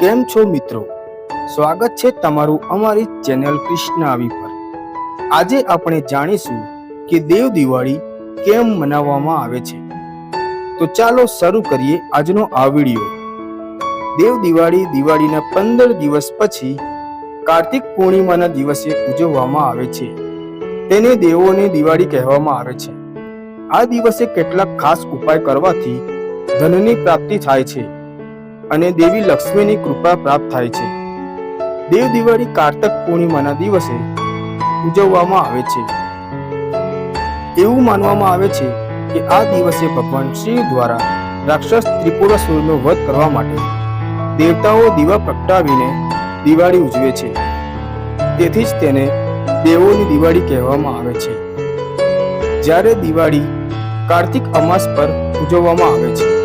કેમ છો મિત્રો? સ્વાગત છે તમારું અમારી ચેનલ કૃષ્ણ આવી પર. આજે આપણે જાણીશું કે દેવ દિવાળી કેમ મનાવવામાં આવે છે. તો ચાલો શરૂ કરીએ આજનો આ વિડિયો. દેવ દિવાળી દિવાળીના પંદર દિવસ પછી કાર્તિક પૂર્ણિમાના દિવસે ઉજવવામાં આવે છે. તેને દેવોને દિવાળી કહેવામાં આવે છે. આ દિવસે કેટલાક ખાસ ઉપાય કરવાથી ધનની પ્રાપ્તિ થાય છે. અને દેવી લક્ષ્મીની કૃપા પ્રાપ્ત થાય છે. દેવ દિવાળી કાર્તક પૂર્ણિમાના દિવસે ઉજવવામાં આવે છે. એવું માનવામાં આવે છે કે આ દિવસે ભગવાન શિવ દ્વારા રાક્ષસ ત્રિપુરાસુરનો વધ કરવા માટે દેવતાઓ દીવા પ્રગટાવીને દિવાળી ઉજવે છે. તેથી જ તેને દેવોની દિવાળી કહેવામાં આવે છે. જ્યારે દિવાળી કાર્તિક અમાસ પર ઉજવવામાં આવે છે.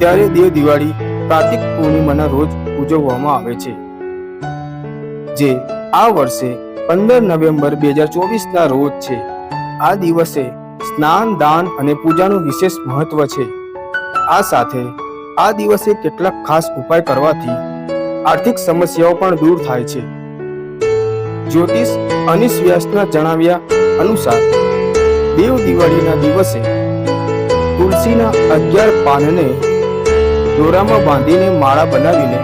ત્યારે દેવ દિવાળી કાર્તિક પૂર્ણિમાના રોજ ઉજવવામાં આવે છે. જે આ વર્ષે પંદર નવેમ્બર બે હજાર ચોવીસના રોજ છે. આ દિવસે સ્નાન, દાન અને પૂજાનું વિશેષ મહત્વ છે. આ સાથે આ દિવસે કેટલાક ખાસ ઉપાય કરવાથી આર્થિક સમસ્યાઓ પણ દૂર થાય છે. જ્યોતિષ અનિશ વ્યાસના જણાવ્યા અનુસાર, દેવ દિવાળીના દિવસે તુલસીના અગિયાર પાનને દોરામાં બાંધીને માળા બનાવીને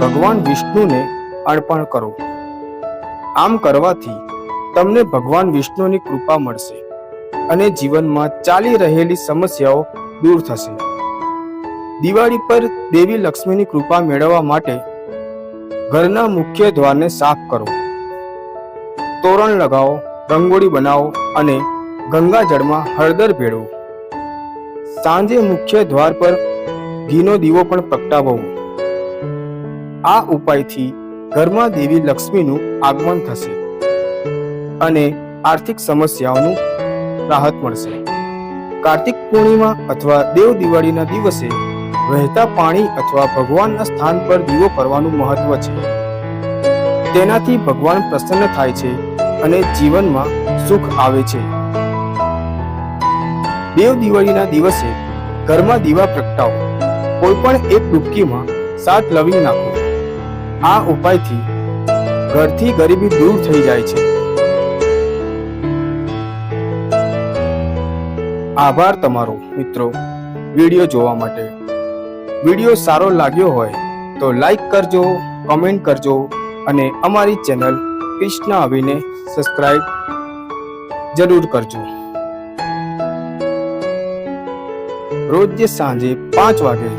ભગવાન વિષ્ણુને અર્પણ કરો. આમ કરવાથી તમને ભગવાન વિષ્ણુની કૃપા મળશે અને જીવનમાં ચાલી રહેલી સમસ્યાઓ દૂર થશે. દિવાળી પર દેવી લક્ષ્મીની કૃપા મેળવવા માટે ઘરના મુખ્ય દ્વારને સાફ કરો. તોરણ લગાવો, રંગોળી બનાવો અને ગંગાજળમાં હળદર ભેળવો. સાંજે મુખ્ય દ્વાર પર ઘીનો દીવો પણ પ્રગટાવવો આ ઉપાયથી ઘરમાં દેવી લક્ષ્મીનું આગમન થશે અને આર્થિક સમસ્યાઓનું રાહત મળશે. કાર્તિક પૂર્ણિમા અથવા દેવ દિવાળીના દિવસે વહેતા પાણી અથવા ભગવાનના સ્થાન પર દીવો કરવાનું મહત્વ છે. તેનાથી ભગવાન પ્રસન્ન થાય છે અને જીવનમાં સુખ આવે છે. દેવ દિવાળીના દિવસે ઘરમાં દીવા પ્રગટાવો. કોઈ પણ એક ડૂબકીમાં સાત લવિંગ નાખો. આ ઉપાયથી ઘરથી ગરીબી દૂર થઈ જાય છે. આભાર તમારો, મિત્રો. વીડિયો જોવા માટે. વીડિયો સારો લાગ્યો હોય તો લાઈક કરજો, કમેન્ટ કરજો અને અમારી ચેનલ કૃષ્ણ આવીને સબસ્ક્રાઈબ જરૂર કરજો. રોજ સાંજે પાંચ વાગે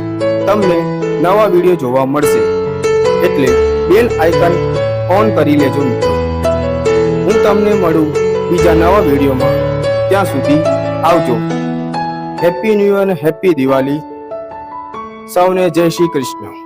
તમને નવા વીડિયો જોવા મળશે. એટલે બેલ આઇકન ઓન કરી લેજો મિત્રો. હું તમને મળું બીજા નવા વિડીયોમાં. ત્યાં સુધી આવજો. હેપી ન્યૂ યર અને હેપી દિવાળી સૌને જય શ્રી કૃષ્ણ.